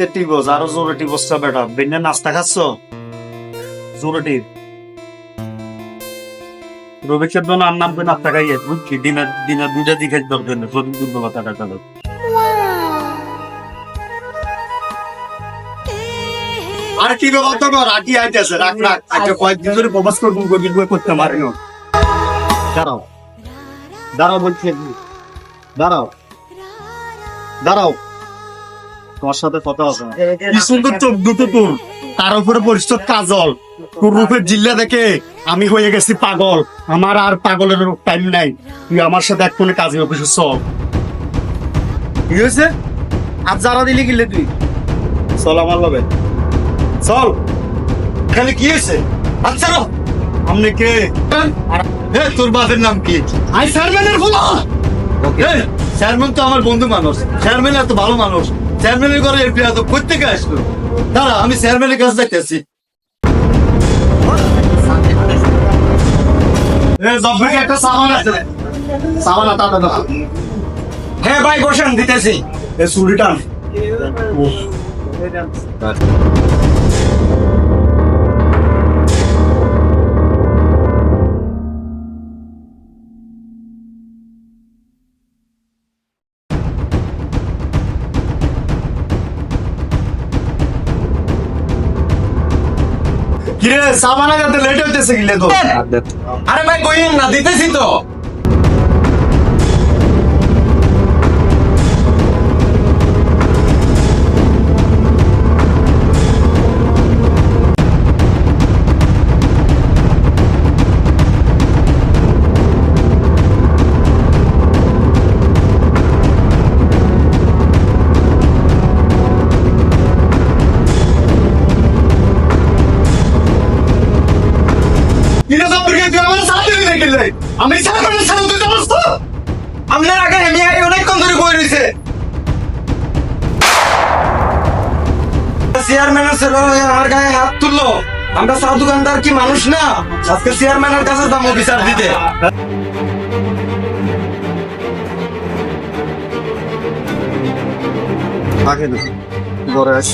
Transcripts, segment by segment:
তে টিবস আরও জোরে বেটা। নাস্তা খাচ্ছ? জোরে টিপ। আর নাস্তা খাইয়ে বুঝছি টাকা আর কি ব্যবস্থা কর আটি আইতেছে রাখ রাখ আজকে কয়েকদিন ধরে প্রবাস করব করতে পারিনি দাঁড়াও। দাঁড়াও বলছি দাঁড়াও। দাঁড়াও। তোমার সাথে কথা আছে কি সুন্দর চোখ দুটো তোর। তার উপরে কাজল। তোর রূপের জিল্লা দেখে আমি হয়ে গেছি পাগল। আমার আর পাগলের টাইম নাই। তুই আমার সাথে এক ফোনে কাজে অফিসে চল। কি হয়েছে? আর যারা দিলি গিলে তুই? চল আমার লবে চল। এখানে কি হয়েছে? আচ্ছা আপনি কে? এ তোর বাপের নাম কি? আই চেয়ারম্যানের বলা। চেয়ারম্যান তো আমার বন্ধু মানুষ। চেয়ারম্যান এত ভালো মানুষ। চেয়ারম্যানের ঘরে এমপি এত প্রত্যেকে আসলো দাঁড়া আমি চেয়ারম্যানের কাছে যাইতেছি। একটা সামান আছে। সামান আটা দাদা হ্যাঁ ভাই বসেন দিতেছি। এ সুরিটান কিরে সাবানা যাতে লেট হইতেছে গিলে তো? আরে ভাই কইন না দিতেছি তো। আগে আমি আগে অনেকক্ষণ ধরে কই রইছে। চেয়ারম্যানের ছেলে আমার গায়ে হাত তুললো। আমরা চা দোকানদার কি মানুষ না? আজকে চেয়ারম্যানের কাছে দাম বিচার দিতে। ঘরে আস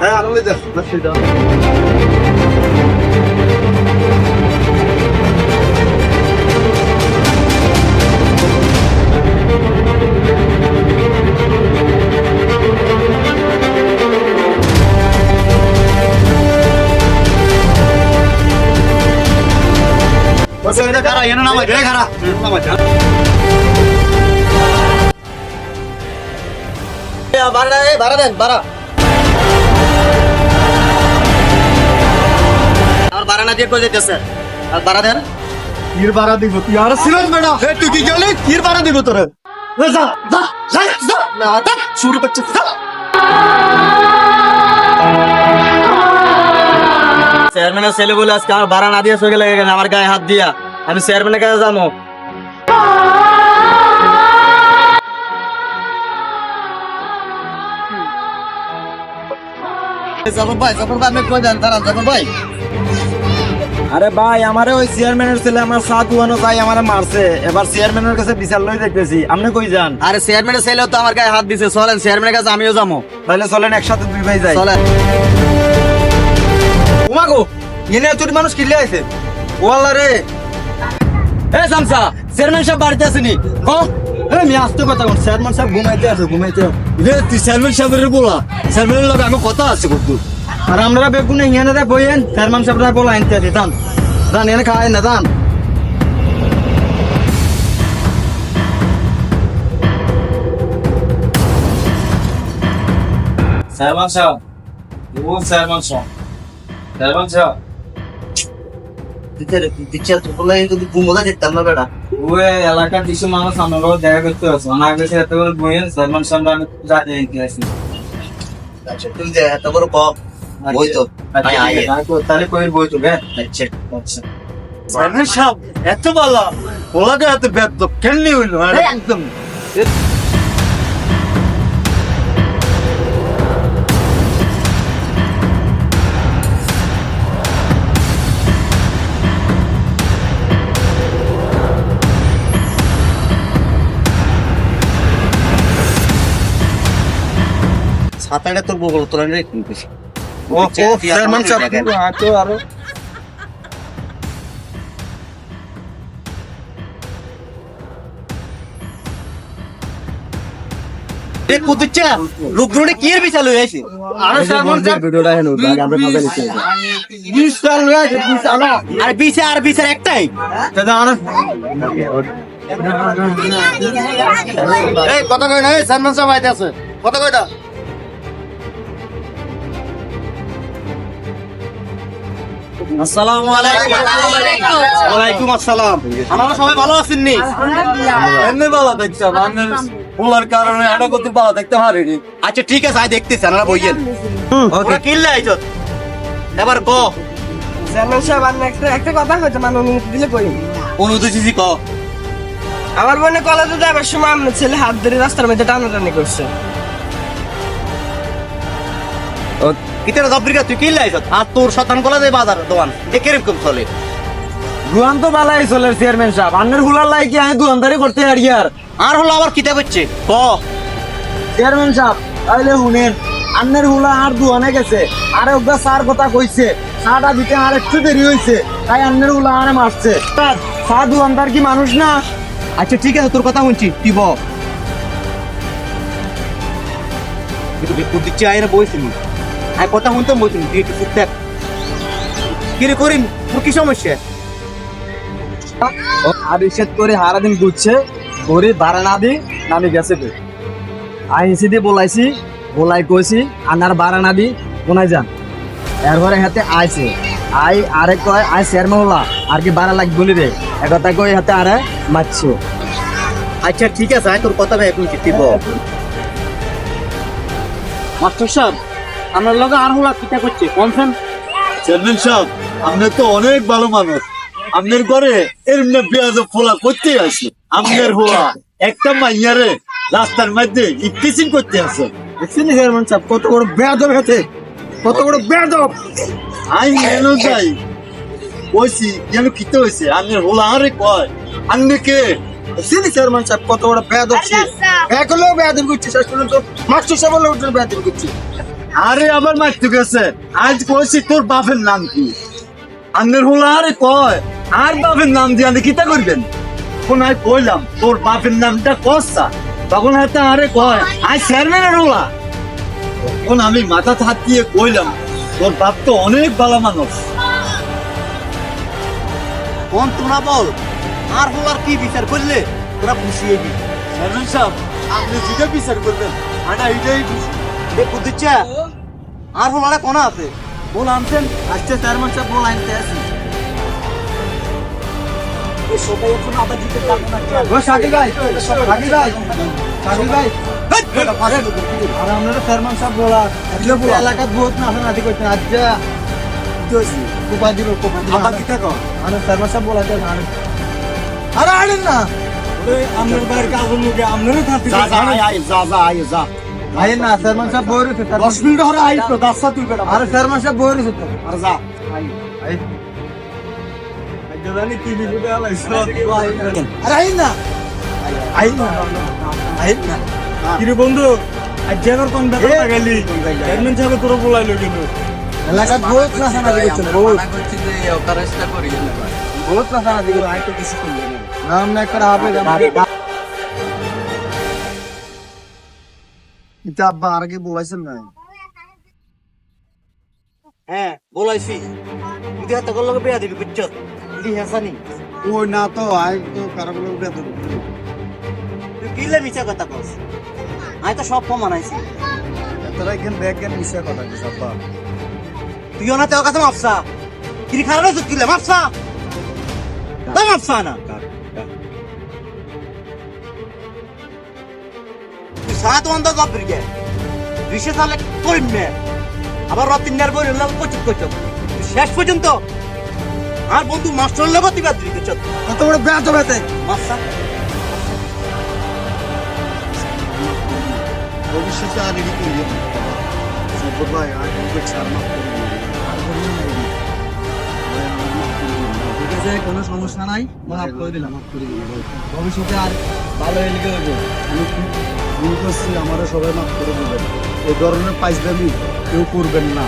হ্যাঁ আরও দে। খারা এনে নামাই দে খারা নামাই দে ভাড়া দেন ভাড়া আমার ভাড়া না দিয়ে কই যেতেছে আর ভাড়া দেন কির বাড়া দিব তুই আর ছিলেন বেটা এ তুই কি গেলি কির বাড়া দিব তোরে এ যা যা যা যা না তা শুরু করছে যা চেয়ারম্যানের ছেলে বলে আজকে আমার ভাড়া না দিয়ে চলে গেলে এখানে আমার গায়ে হাত দিয়া আমি চেয়ারম্যানের কাছে যাব। ভাই আরে ভাই আমারে ওই চেয়ারম্যানের ছেলে আমার সাত উয়ানো তাই আমারে মারছে। এবার চেয়ারম্যানের কাছে বিচার লই দেখতেছি। আপনি কই যান? আরে চেয়ারম্যানের ছেলেও তো আমার গায়ে হাত দিছে। চলেন চেয়ারম্যানের কাছে আমিও যাব। তাহলে চলেন একসাথে দুই ভাই যাই। চলেন। উমাগো ইনে তোর মানুষ কিল্লে আছে রে এ সামসা চেয়ারম্যান সাহেব বাড়িতে আসেনি ও এ মি আসতে কথা কোন চেয়ারম্যান সাহেব ঘুমাইতে আছে ঘুমাইতে রে তুই চেয়ারম্যান সাহেবের বলা। চেয়ারম্যানের লগে আমি কথা আছে কিন্তু আর আমরা বেগুনে হিয়ানে রে বইয়েন চেয়ারম্যান সাহেব রে বলা আনতে আছে দান দান এনে খায় না দান চেয়ারম্যান সাহেব চেয়ারম্যান সাহেব। চেয়ারম্যান সাহেব। ওই এলাকার কিছু মানুষ আমার দেখা করতে আছে অনেক বেশি এত বইয়েন আচ্ছা তুমি যে এত বড় কপ বই তো। আয়, আয়, আয়। তাহলে কই বই তো গে আচ্ছা আচ্ছা। সাহেব এত ভালো ওলাকে এত বেদ কেননি হইল? একদম। ছাতাটা তোর বগল তোলা কিছু ও আরও। রে কি এর বিচার লই আইছি? আরে চেয়ারম্যান সাহেব ভিডিওটা হেন আগে আমরা ভাবে লিখে বিশাল হয়েছে বিশাল আর বিচার আর বিচার একটাই। দাদা আরে এই কথা কই না এই চেয়ারম্যান সাহেব আইতে আছে। কথা কইটা আসসালামু আলাইকুম। ওয়ালাইকুম আসসালাম। আপনারা সবাই ভালো আছেন নি এমনি ভালো দেখতাম আপনার পোলার কারণে এটা করতে ভালো দেখতে পারিনি। আচ্ছা ঠিক আছে আই দেখতেছি আপনারা বইয়েন। ওকে কিল্লা আইছো এবার সাহেব আর একটা একটা কথা মানে অনুমতি দিলে ক? আমার বোনে কলেজে যাবার সময় আপনার ছেলে হাত ধরে রাস্তার মধ্যে টানাটানি করছে। কিতের জব্রিকা তুই কিল্লা আইছো আর তোর শতান কলা দে বাজার দোকান। এ কীরকম চলে? দুয়ান তো বালাই চলে চেয়ারম্যান সাহেব। আন্নের হুলার লাই কি আমি দুয়ানদারি করতে পারি আর? আর হলো আবার কিতা করছে? ক? চেয়ারম্যান সাহেব তাইলে শুনেন আন্নের হুলা আর দুয়ানে গেছে। আরে ওগা সার কথা কইছে সাটা দিতে আর একটু দেরি হইছে তাই আন্নের হুলা আরে মারছে। সা দুয়ানদার কি মানুষ না? আচ্ছা ঠিক আছে তোর কথা শুনছি তুই ব। দিচ্ছি আয় না। বইছিলি আয় কথা শুনতে বইছিলি তুই একটু চুপ থাক কিরে করিম তোর কি সমস্যা? আর ইসেত করে হারা দিন ঘুরছে করে ভাড়া না দি নামি গেছে বে। আই এসে দিয়ে বলাইছি বলাই কইছি আনার ভাড়া না দি কোনায় যান। এরপরে হাতে আইছে। আই আরে কয় আই চেয়ারম্যান হলা আর কি ভাড়া লাগবে বলি রে একথা কই হাতে আরে মারছো। আচ্ছা ঠিক আছে আয় তোর কথা ভাই এখন তুই ব মাস্টার সাহেব আমার লগে আর হলা কিতা করছে কনফার্ম চেয়ারম্যান সাহেব আপনি তো অনেক ভালো মানুষ। আপনার ঘরে এরমনে পেঁয়াজ ফোলা করতে আসে। আপনার হওয়া একটা মাইয়ারে রাস্তার মধ্যে ইফটিসিং করতে আসে। দেখছেন চেয়ারম্যান সাহেব কত বড় বেয়াদব হেতে কত বড় বেয়াদব। আই এলো যাই। কইছি যেন কিতে হয়েছে আপনার হলা আরে কয়? আপনি কে? সিনি চেয়ারম্যান সাহেব কত বড় বেয়াদব সে। এক হলেও বেয়াদব করছে শেষ পর্যন্ত মাস্টার সাহেব হলেও বেয়াদব করছে। আরে আবার মারতে গেছে। আজ কইছি তোর বাপের নাম কি? আপনার হলা আরে কয় আর বাপের নাম দিয়ে আপনি কিতা করবেন? কোন আই কইলাম তোর বাপের নামটা কসা? তখন হয়তো আরে কয় আই চেয়ারম্যানের হলা। তখন আমি মাথা হাত দিয়ে কইলাম তোর বাপ তো অনেক ভালো মানুষ। কোন তোরা বল আর হলার কি বিচার করলে? তোরা খুশি হবি। চেয়ারম্যান সাহেব আপনি যেটা বিচার করবেন আনা এটাই বিচার। এ কুদিচ্ছা আর হলারে কোনা আছে? বল আনছেন আজকে চেয়ারম্যান সাহেব বল আনতে বলা এলাকাত বহুত না আদি করছেন আজ দোষী। কোপা দিল কোপা দিল আবার কিতা কর। আর চেয়ারম্যান সাহেব বলা যায় আরে আরে আড়েন না। আপনার বাইরের কাজ লোকে আপনারও থাকতে যা যা আয় আয় যা যা আয় যা। আই না চেয়ারম্যান সাহেব বই রয়েছে দশ মিনিট হরে আই তো দাস্তা তুই বেটা। আরে চেয়ারম্যান সাহেব বই রয়েছে তো আর যা। আরে আই না। আই না আই না কিরে বন্ধু আজ জানার কোন ব্যাপার লাগাইলি? চেয়ারম্যান সাহেব তোর বলাইলো কিন্তু। এলাকাত বহুত না সানা দিয়েছেন বহুত। বহুত না সানা দিয়েছেন। আই তো কিছু না নাম না করে হবে এটা আব্বা আর আগে বলাইছেন না হ্যাঁ বলাইছি। তুই হাতে করলে বেয়া দিবি বুঝছ? তুই হেসানি। ওই না তো আই তো কারও বলে উঠে তো তুই কিলে মিছা কথা কস? আমি তো সব প্রমাণ আইছি। তোরা এখান দেখেন মিশা কথা কি আব্বা। তুইও না তোর কাছে মাপসা। কিরি খারাপ হয়েছে কিলে মাপসা। তাই মাপসা না। অন্তর জব বিরগে ঋষে সালে করিমে আবার রতিন নেয়ার বই লাল কচুক কচুক। শেষ পর্যন্ত আর বন্ধু মাস্টার লেগে তুই বাদ দিবি চল। কত বড় ব্যাট হবে মাপসা ভবিষ্যতে আর এদিকে ইয়ে ভাই আর কিন্তু ছাড় মাফ করে। আছে কোনো সমস্যা নাই। মাফ করে দিলাম, মাফ করে দিলাম। ভবিষ্যতে আর ভালো এলিকে দেবো আমি ভুল করছি আমারও সবাই মাফ করে দেবেন। এই ধরনের পাইজদামি কেউ করবেন না।